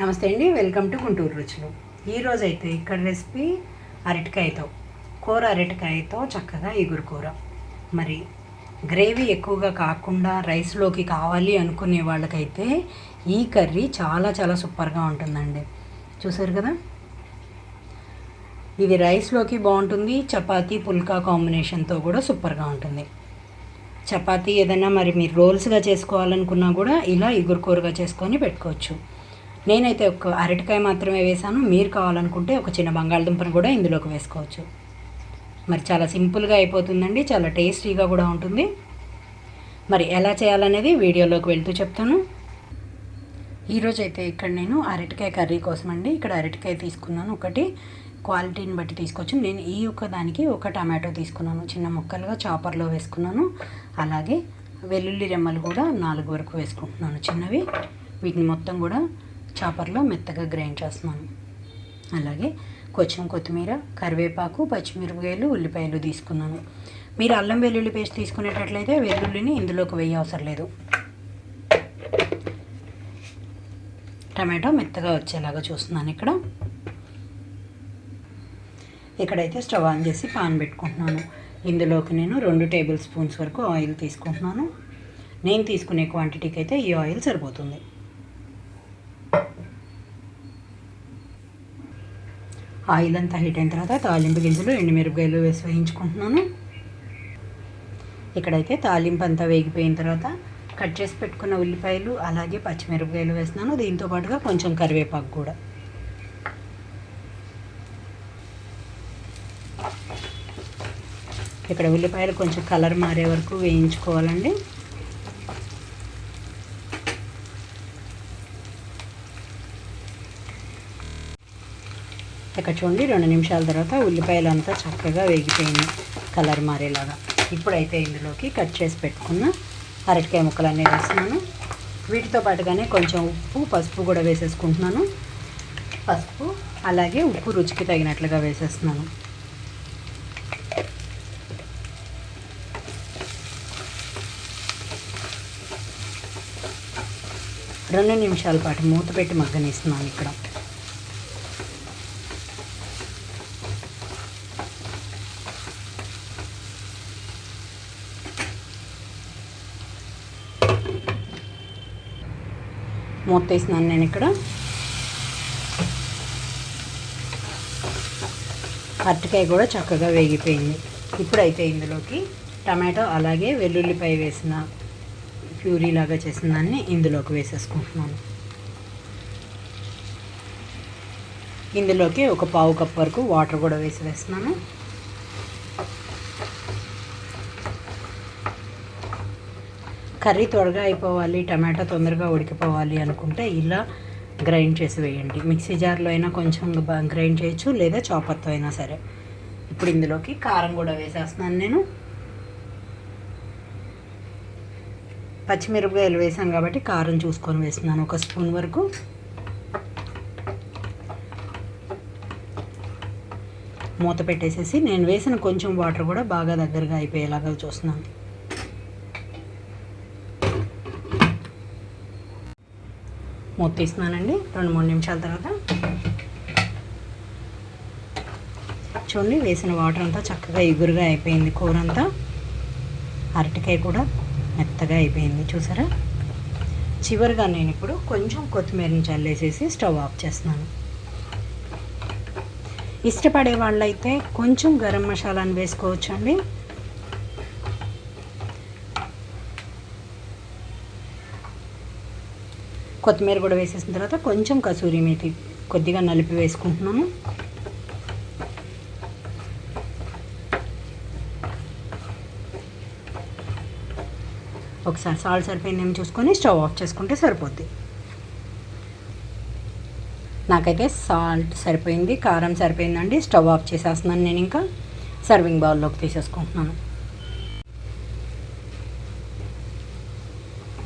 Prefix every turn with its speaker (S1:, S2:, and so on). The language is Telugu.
S1: నమస్తే అండి వెల్కమ్ టు గుంటూరు రుచులు. ఈరోజు అయితే ఇక్కడ రెసిపీ అరటికాయతో కూర అరటికాయతో చక్కగా ఇగురు కూర. మరి గ్రేవీ ఎక్కువగా కాకుండా రైస్లోకి కావాలి అనుకునే వాళ్ళకైతే ఈ కర్రీ చాలా చాలా సూపర్గా ఉంటుందండి. చూసారు కదా? ఇది రైస్లోకి బాగుంటుంది చపాతీ పుల్కా కాంబినేషన్తో కూడా సూపర్గా ఉంటుంది. చపాతీ ఏదైనా మరి మీరు రోల్స్గా చేసుకోవాలనుకున్నా కూడా ఇలా ఇగురు కూరగా చేసుకొని పెట్టుకోవచ్చు. నేనైతే ఒక అరటికాయ మాత్రమే వేసాను మీరు కావాలనుకుంటే ఒక చిన్న బంగాళదుంపను కూడా ఇందులోకి వేసుకోవచ్చు. మరి చాలా సింపుల్గా అయిపోతుందండి. చాలా టేస్టీగా కూడా ఉంటుంది. మరి ఎలా చేయాలనేది వీడియోలోకి వెళ్తూ చెప్తాను. ఈరోజు అయితే ఇక్కడ నేను అరటికాయ కర్రీ కోసం అండి ఇక్కడ అరటికాయ తీసుకున్నాను. ఒకటి క్వాలిటీని బట్టి తీసుకొచ్చి. నేను ఈ ఒక్క దానికి ఒక టమాటో తీసుకున్నాను. చిన్న ముక్కలుగా చాపర్లో వేసుకున్నాను. అలాగే వెల్లుల్లి రెమ్మలు కూడా నాలుగు వరకు వేసుకుంటున్నాను. చిన్నవి. వీటిని మొత్తం కూడా చాపర్లో మెత్తగా గ్రైండ్ చేస్తున్నాను. అలాగే కొంచెం కొత్తిమీర కరివేపాకు పచ్చిమిరపకాయలు ఉల్లిపాయలు తీసుకున్నాను. మీరు అల్లం వెల్లుల్లి పేస్ట్ తీసుకునేటట్లయితే వెల్లుల్లిని ఇందులోకి వేయ అవసరం లేదు. టమాటో మెత్తగా వచ్చేలాగా చూస్తున్నాను ఇక్కడ. ఇక్కడైతే స్టవ్ ఆన్ చేసి పాన్ పెట్టుకుంటున్నాను. ఇందులోకి నేను రెండు టేబుల్ స్పూన్స్ వరకు ఆయిల్ తీసుకుంటున్నాను. నేను తీసుకునే క్వాంటిటీకి అయితే ఈ ఆయిల్ సరిపోతుంది. ఆయిల్ అంతా హీట్ అయిన తర్వాత తాలింపు గింజలు ఎండుమిరపకాయలు వేసి వేయించుకుంటున్నాను. ఇక్కడైతే తాలింపు అంతా వేగిపోయిన తర్వాత కట్ చేసి పెట్టుకున్న ఉల్లిపాయలు అలాగే పచ్చిమిరపకాయలు వేస్తున్నాను. దీంతో పాటుగా కొంచెం కరివేపాకు కూడా. ఇక్కడ ఉల్లిపాయలు కొంచెం కలర్ మారే వరకు వేయించుకోవాలండి. ఇక్కడ చూడండి రెండు నిమిషాల తర్వాత ఉల్లిపాయలు అంతా చక్కగా వేగిపోయింది కలర్ మారేలాగా. ఇప్పుడైతే ఇందులోకి కట్ చేసి పెట్టుకున్న అరటికాయ ముక్కలన్నీ వేస్తున్నాను. వీటితో పాటుగానే కొంచెం ఉప్పు పసుపు కూడా వేసేసుకుంటున్నాను. పసుపు అలాగే ఉప్పు రుచికి తగినట్లుగా వేసేస్తున్నాను. రెండు నిమిషాల పాటు మూత పెట్టి మగ్గనిస్తున్నాను ఇక్కడ. మూత వేసినాను నేను ఇక్కడ. అరటికాయ కూడా చక్కగా వేగిపోయింది. ఇప్పుడైతే ఇందులోకి టమాటో అలాగే వెల్లుల్లిపాయ వేసిన ప్యూరీ లాగా చేసిన దాన్ని ఇందులోకి వేసేసుకుంటున్నాను. ఇందులోకి ఒక పావు కప్ వరకు వాటర్ కూడా వేసి వేస్తున్నాను. కర్రీ త్వరగా అయిపోవాలి టమాటా తొందరగా ఉడికిపోవాలి అనుకుంటే ఇలా గ్రైండ్ చేసి వేయండి. మిక్సీ జార్లో అయినా కొంచెం గ్రైండ్ చేయొచ్చు లేదా చాపర్తో అయినా సరే. ఇప్పుడు ఇందులోకి కారం కూడా వేసేస్తున్నాను నేను. పచ్చిమిరపకాయలు వేసాం కాబట్టి కారం చూసుకొని వేస్తున్నాను ఒక స్పూన్ వరకు. మూత పెట్టేసేసి నేను వేసిన కొంచెం వాటర్ కూడా బాగా దగ్గరగా అయిపోయేలాగా చూస్తున్నాను. మూత తీస్తున్నానండి రెండు మూడు నిమిషాల తర్వాత. చూడండి వేసిన వాటర్ అంతా చక్కగా ఎగురుగా అయిపోయింది కూర అంతా అరటికాయ కూడా మెత్తగా అయిపోయింది చూసారా? చివరిగా నేను ఇప్పుడు కొంచెం కొత్తిమీరని చల్లేసేసి స్టవ్ ఆఫ్ చేస్తున్నాను. ఇష్టపడే వాళ్ళైతే కొంచెం గరం మసాలాను వేసుకోవచ్చు అండి కొత్తిమీర కూడా వేసేసిన తర్వాత కొంచెం కసూరి మేతి కొద్దిగా నలిపి వేసుకుంటున్నాను. ఒకసారి సాల్ట్ సరిపోయిందేమో చూసుకొని స్టవ్ ఆఫ్ చేసుకుంటే సరిపోద్ది. నాకైతే సాల్ట్ సరిపోయింది కారం సరిపోయిందండి స్టవ్ ఆఫ్ చేసేస్తున్నాను నేను ఇంకా. సర్వింగ్ బౌల్లోకి తీసేసుకుంటున్నాను.